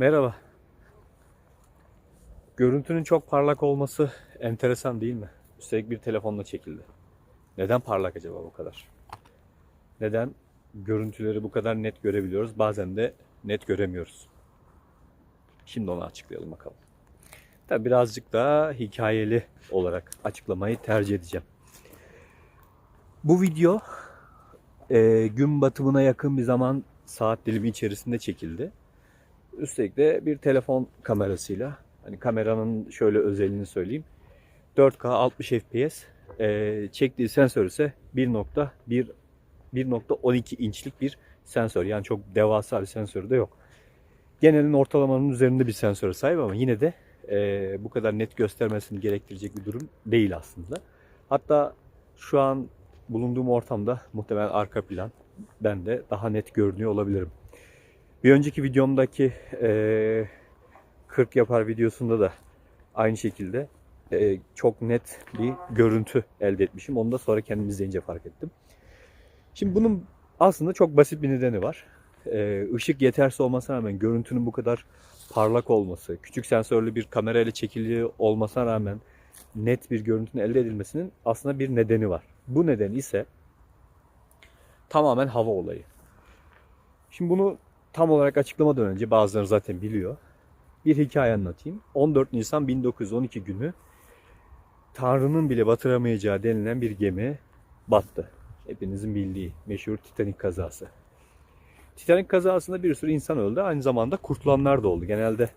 Merhaba. Görüntünün çok parlak olması enteresan değil mi? Üstelik bir telefonla çekildi. Neden parlak acaba bu kadar? Neden görüntüleri bu kadar net görebiliyoruz? Bazen de net göremiyoruz. Şimdi onu açıklayalım bakalım. Tabi birazcık daha hikayeli olarak açıklamayı tercih edeceğim. Bu video e, gün batımına yakın bir zaman saat dilimi içerisinde çekildi. Üstelik de bir telefon kamerasıyla hani kameranın şöyle özelliğini söyleyeyim. 4K 60 FPS e, çektiği sensör ise 1.1 1.12 inçlik bir sensör. Yani çok devasa bir sensörü de yok. Genelin ortalamanın üzerinde bir sensöre sahip ama yine de e, bu kadar net göstermesini gerektirecek bir durum değil aslında. Hatta şu an bulunduğum ortamda muhtemelen arka plan ben de daha net görünüyor olabilirim. Bir önceki videomdaki e, 40 yapar videosunda da aynı şekilde e, çok net bir görüntü elde etmişim. Onu da sonra kendim izleyince fark ettim. Şimdi bunun aslında çok basit bir nedeni var. E, ışık yetersiz olmasına rağmen görüntünün bu kadar parlak olması, küçük sensörlü bir kamerayla çekiliyor olmasına rağmen net bir görüntünün elde edilmesinin aslında bir nedeni var. Bu neden ise tamamen hava olayı. Şimdi bunu tam olarak açıklamadan önce bazıları zaten biliyor. Bir hikaye anlatayım. 14 Nisan 1912 günü Tanrı'nın bile batıramayacağı denilen bir gemi battı. Hepinizin bildiği meşhur Titanic kazası. Titanic kazasında bir sürü insan öldü. Aynı zamanda kurtulanlar da oldu. Genelde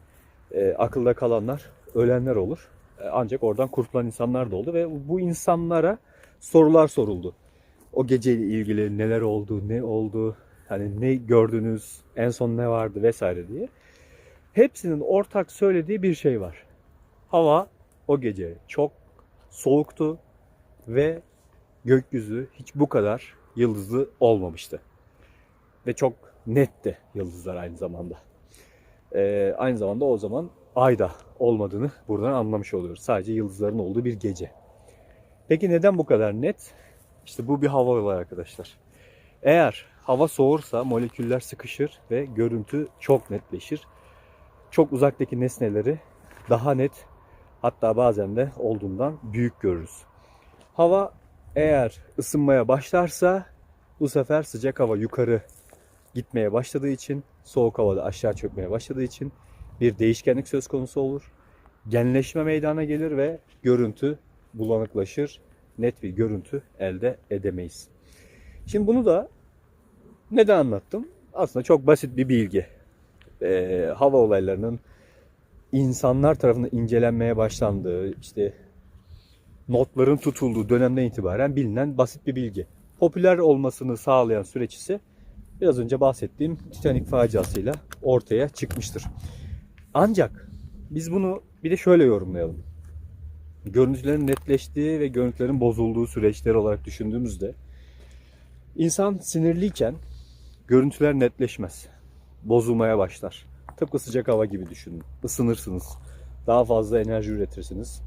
e, akılda kalanlar, ölenler olur. E, ancak oradan kurtulan insanlar da oldu ve bu insanlara sorular soruldu. O geceyle ilgili neler oldu, ne oldu, hani ne gördünüz, en son ne vardı vesaire diye. Hepsinin ortak söylediği bir şey var. Hava o gece çok soğuktu ve gökyüzü hiç bu kadar yıldızlı olmamıştı. Ve çok netti yıldızlar aynı zamanda. Ee, aynı zamanda o zaman ayda olmadığını buradan anlamış oluyoruz. Sadece yıldızların olduğu bir gece. Peki neden bu kadar net? İşte bu bir hava olayı arkadaşlar. Eğer hava soğursa moleküller sıkışır ve görüntü çok netleşir. Çok uzaktaki nesneleri daha net hatta bazen de olduğundan büyük görürüz. Hava eğer ısınmaya başlarsa bu sefer sıcak hava yukarı gitmeye başladığı için soğuk hava da aşağı çökmeye başladığı için bir değişkenlik söz konusu olur. Genleşme meydana gelir ve görüntü bulanıklaşır. Net bir görüntü elde edemeyiz. Şimdi bunu da neden anlattım? Aslında çok basit bir bilgi. Ee, hava olaylarının insanlar tarafından incelenmeye başlandığı, işte notların tutulduğu dönemden itibaren bilinen basit bir bilgi. Popüler olmasını sağlayan süreç ise biraz önce bahsettiğim Titanic faciasıyla ortaya çıkmıştır. Ancak biz bunu bir de şöyle yorumlayalım. Görüntülerin netleştiği ve görüntülerin bozulduğu süreçler olarak düşündüğümüzde insan sinirliyken görüntüler netleşmez. Bozulmaya başlar. Tıpkı sıcak hava gibi düşünün. Isınırsınız. Daha fazla enerji üretirsiniz.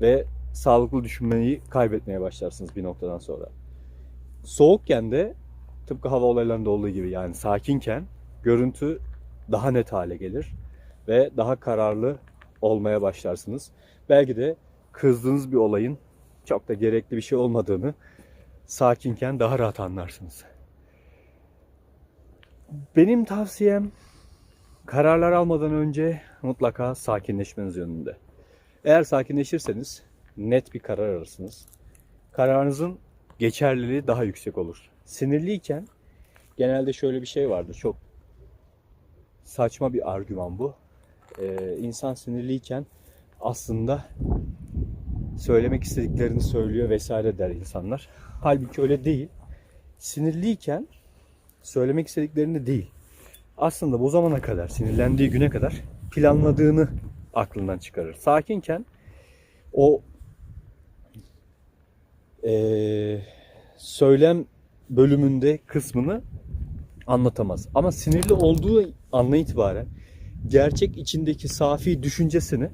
Ve sağlıklı düşünmeyi kaybetmeye başlarsınız bir noktadan sonra. Soğukken de tıpkı hava olaylarında olduğu gibi yani sakinken görüntü daha net hale gelir ve daha kararlı olmaya başlarsınız. Belki de kızdığınız bir olayın çok da gerekli bir şey olmadığını sakinken daha rahat anlarsınız. Benim tavsiyem kararlar almadan önce mutlaka sakinleşmeniz yönünde. Eğer sakinleşirseniz net bir karar alırsınız. Kararınızın geçerliliği daha yüksek olur. Sinirliyken genelde şöyle bir şey vardır. Çok saçma bir argüman bu. Ee, insan sinirliyken aslında söylemek istediklerini söylüyor vesaire der insanlar. Halbuki öyle değil. Sinirliyken söylemek istediklerini değil. Aslında bu zamana kadar, sinirlendiği güne kadar planladığını aklından çıkarır. Sakinken o eee söylem bölümünde kısmını anlatamaz. Ama sinirli olduğu anla itibaren gerçek içindeki safi düşüncesini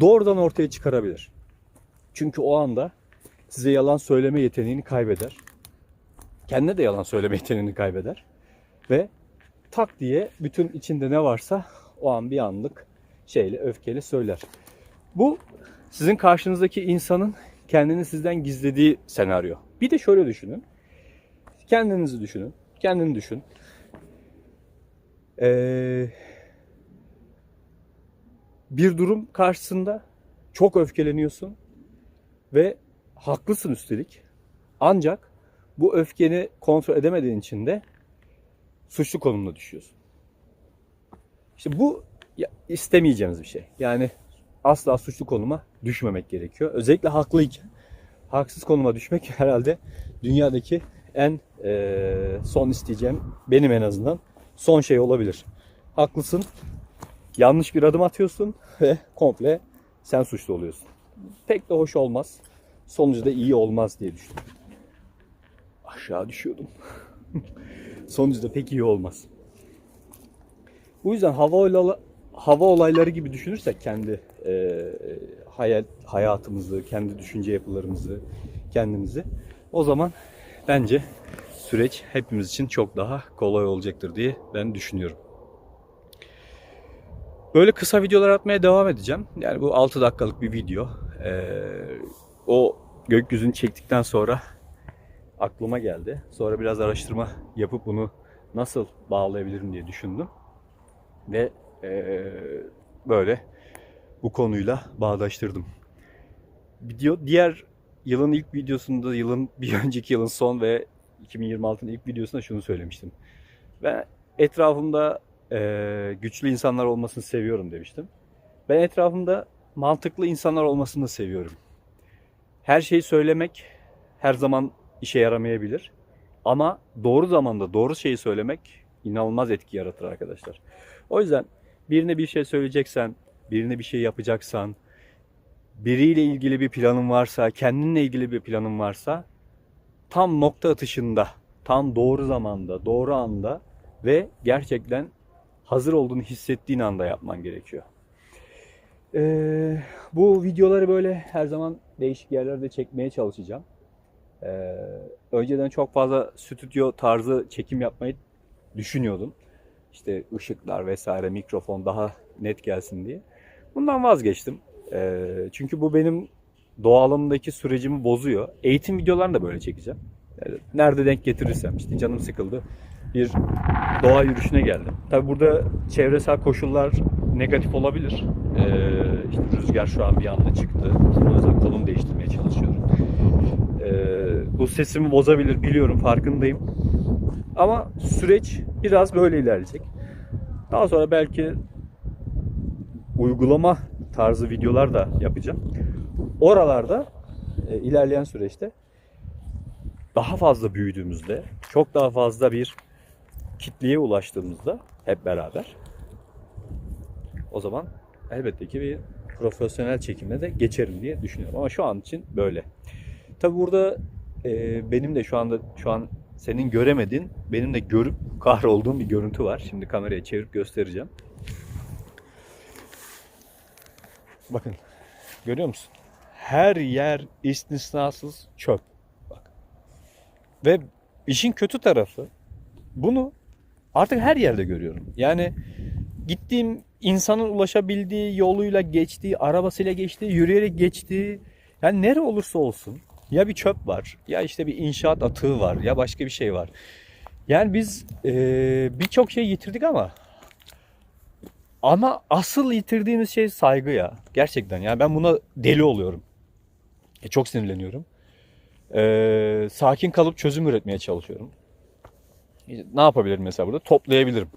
doğrudan ortaya çıkarabilir. Çünkü o anda size yalan söyleme yeteneğini kaybeder. Kendine de yalan söyleme yeteneğini kaybeder. Ve tak diye bütün içinde ne varsa O an bir anlık şeyle öfkeyle söyler. Bu sizin karşınızdaki insanın kendini sizden gizlediği senaryo. Bir de şöyle düşünün. Kendinizi düşünün. Kendini düşün. Ee, bir durum karşısında çok öfkeleniyorsun ve haklısın üstelik. Ancak bu öfkeni kontrol edemediğin için de suçlu konumuna düşüyorsun. İşte bu istemeyeceğimiz bir şey. Yani asla suçlu konuma düşmemek gerekiyor. Özellikle haklıyken haksız konuma düşmek herhalde dünyadaki en eee, son isteyeceğim benim en azından son şey olabilir. Haklısın. Yanlış bir adım atıyorsun ve komple sen suçlu oluyorsun. Pek de hoş olmaz. Sonucu da iyi olmaz diye düşünüyorum. Aşağı düşüyordum. Sonucu da pek iyi olmaz. Bu yüzden hava olayla- hava olayları gibi düşünürsek kendi e, hayal hayatımızı, kendi düşünce yapılarımızı, kendimizi o zaman bence süreç hepimiz için çok daha kolay olacaktır diye ben düşünüyorum. Böyle kısa videolar atmaya devam edeceğim. Yani bu 6 dakikalık bir video. Ee, o gökyüzünü çektikten sonra aklıma geldi. Sonra biraz araştırma yapıp bunu nasıl bağlayabilirim diye düşündüm. Ve ee, böyle bu konuyla bağdaştırdım. Video diğer yılın ilk videosunda yılın bir önceki yılın son ve 2026'nın ilk videosunda şunu söylemiştim. Ben etrafımda ee, güçlü insanlar olmasını seviyorum demiştim. Ben etrafımda mantıklı insanlar olmasını da seviyorum. Her şeyi söylemek her zaman işe yaramayabilir. Ama doğru zamanda doğru şeyi söylemek inanılmaz etki yaratır arkadaşlar. O yüzden birine bir şey söyleyeceksen, birine bir şey yapacaksan, biriyle ilgili bir planın varsa, kendinle ilgili bir planın varsa tam nokta atışında, tam doğru zamanda, doğru anda ve gerçekten hazır olduğunu hissettiğin anda yapman gerekiyor. Ee, bu videoları böyle her zaman değişik yerlerde çekmeye çalışacağım. Ee, önceden çok fazla stüdyo tarzı çekim yapmayı düşünüyordum. İşte ışıklar vesaire, mikrofon daha net gelsin diye. Bundan vazgeçtim. Ee, çünkü bu benim doğalımdaki sürecimi bozuyor. Eğitim videolarını da böyle çekeceğim. Yani nerede denk getirirsem işte canım sıkıldı. Bir doğa yürüyüşüne geldim. Tabi burada çevresel koşullar negatif olabilir. Ee, işte rüzgar şu an bir anda çıktı. O yüzden kolumu değiştirmeye çalışıyorum. Ee, bu sesimi bozabilir biliyorum farkındayım. Ama süreç biraz böyle ilerleyecek. Daha sonra belki uygulama tarzı videolar da yapacağım. Oralarda e, ilerleyen süreçte daha fazla büyüdüğümüzde, çok daha fazla bir kitleye ulaştığımızda hep beraber o zaman elbette ki bir profesyonel çekime de geçerim diye düşünüyorum. Ama şu an için böyle. Tabi burada e, benim de şu anda şu an senin göremediğin, benim de görüp kahrolduğum bir görüntü var. Şimdi kameraya çevirip göstereceğim. Bakın. Görüyor musun? Her yer istisnasız çöp. Bak. Ve işin kötü tarafı bunu artık her yerde görüyorum. Yani gittiğim insanın ulaşabildiği yoluyla geçtiği, arabasıyla geçtiği, yürüyerek geçtiği yani nere olursa olsun ya bir çöp var ya işte bir inşaat atığı var ya başka bir şey var. Yani biz eee, birçok şey yitirdik ama ama asıl yitirdiğimiz şey saygı ya. Gerçekten ya ben buna deli oluyorum. E, çok sinirleniyorum. Eee, sakin kalıp çözüm üretmeye çalışıyorum. E, Ne yapabilirim mesela burada? Toplayabilirim.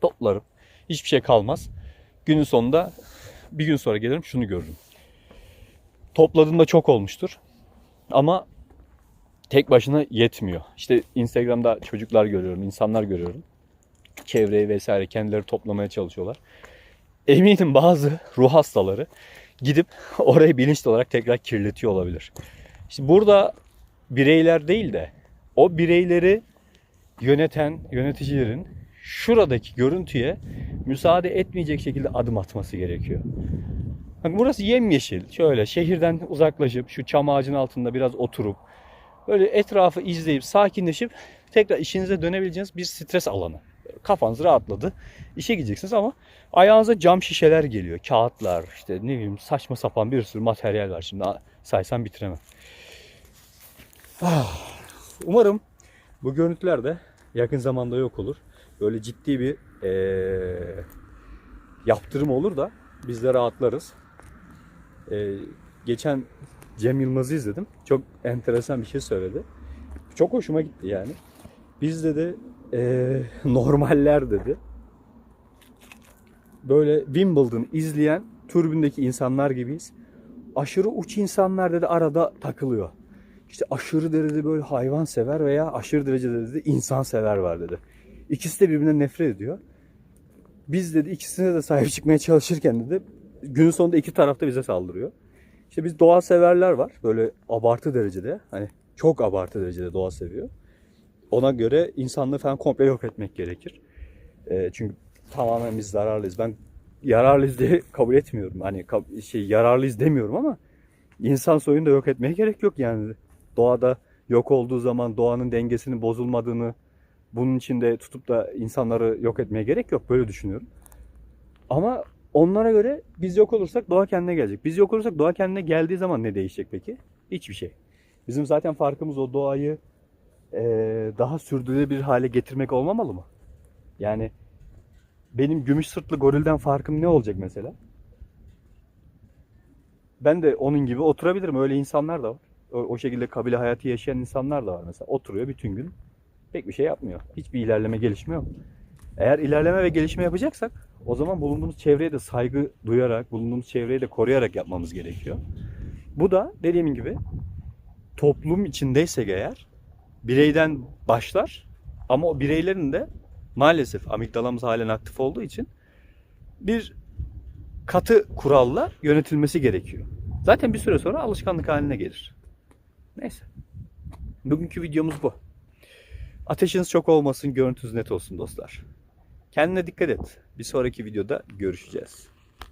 Toplarım. Hiçbir şey kalmaz. Günün sonunda bir gün sonra gelirim şunu görürüm. Topladığımda çok olmuştur. Ama tek başına yetmiyor. İşte Instagram'da çocuklar görüyorum, insanlar görüyorum. Çevreyi vesaire kendileri toplamaya çalışıyorlar. Eminim bazı ruh hastaları gidip orayı bilinçli olarak tekrar kirletiyor olabilir. İşte burada bireyler değil de o bireyleri yöneten yöneticilerin şuradaki görüntüye müsaade etmeyecek şekilde adım atması gerekiyor. Hani burası yemyeşil. Şöyle şehirden uzaklaşıp şu çam ağacının altında biraz oturup böyle etrafı izleyip sakinleşip tekrar işinize dönebileceğiniz bir stres alanı. kafanız rahatladı. İşe gideceksiniz ama ayağınıza cam şişeler geliyor. Kağıtlar işte ne bileyim saçma sapan bir sürü materyal var. Şimdi saysam bitiremem. Ah, Umarım bu görüntüler de yakın zamanda yok olur. Böyle ciddi bir eee, yaptırım olur da biz de rahatlarız. Eee, geçen Cem Yılmaz'ı izledim. Çok enteresan bir şey söyledi. Çok hoşuma gitti yani. Biz dedi eee, normaller dedi. Böyle Wimbledon izleyen türbündeki insanlar gibiyiz. Aşırı uç insanlar dedi arada takılıyor. İşte aşırı derecede böyle hayvan sever veya aşırı derecede dedi insan sever var dedi. İkisi de birbirinden nefret ediyor. Biz dedi ikisine de sahip çıkmaya çalışırken dedi günün sonunda iki tarafta bize saldırıyor. İşte biz doğa severler var. Böyle abartı derecede. Hani çok abartı derecede doğa seviyor. Ona göre insanlığı falan komple yok etmek gerekir. Ee, çünkü tamamen biz zararlıyız. Ben yararlıyız diye kabul etmiyorum. Hani şey yararlıyız demiyorum ama insan soyunu da yok etmeye gerek yok yani. Doğada yok olduğu zaman doğanın dengesinin bozulmadığını bunun için de tutup da insanları yok etmeye gerek yok. Böyle düşünüyorum. Ama onlara göre biz yok olursak doğa kendine gelecek. Biz yok olursak doğa kendine geldiği zaman ne değişecek peki? Hiçbir şey. Bizim zaten farkımız o doğayı eee, daha sürdürülebilir hale getirmek olmamalı mı? Yani benim gümüş sırtlı gorilden farkım ne olacak mesela? Ben de onun gibi oturabilirim. Öyle insanlar da var. O, o şekilde kabile hayatı yaşayan insanlar da var mesela. Oturuyor bütün gün. Pek bir şey yapmıyor. Hiçbir ilerleme gelişme yok. Eğer ilerleme ve gelişme yapacaksak o zaman bulunduğumuz çevreye de saygı duyarak, bulunduğumuz çevreyi de koruyarak yapmamız gerekiyor. Bu da dediğim gibi toplum içindeysek eğer bireyden başlar ama o bireylerin de maalesef amigdalamız halen aktif olduğu için bir katı kuralla yönetilmesi gerekiyor. Zaten bir süre sonra alışkanlık haline gelir. Neyse. Bugünkü videomuz bu. Ateşiniz çok olmasın, görüntünüz net olsun dostlar. Kendine dikkat et. Bir sonraki videoda görüşeceğiz.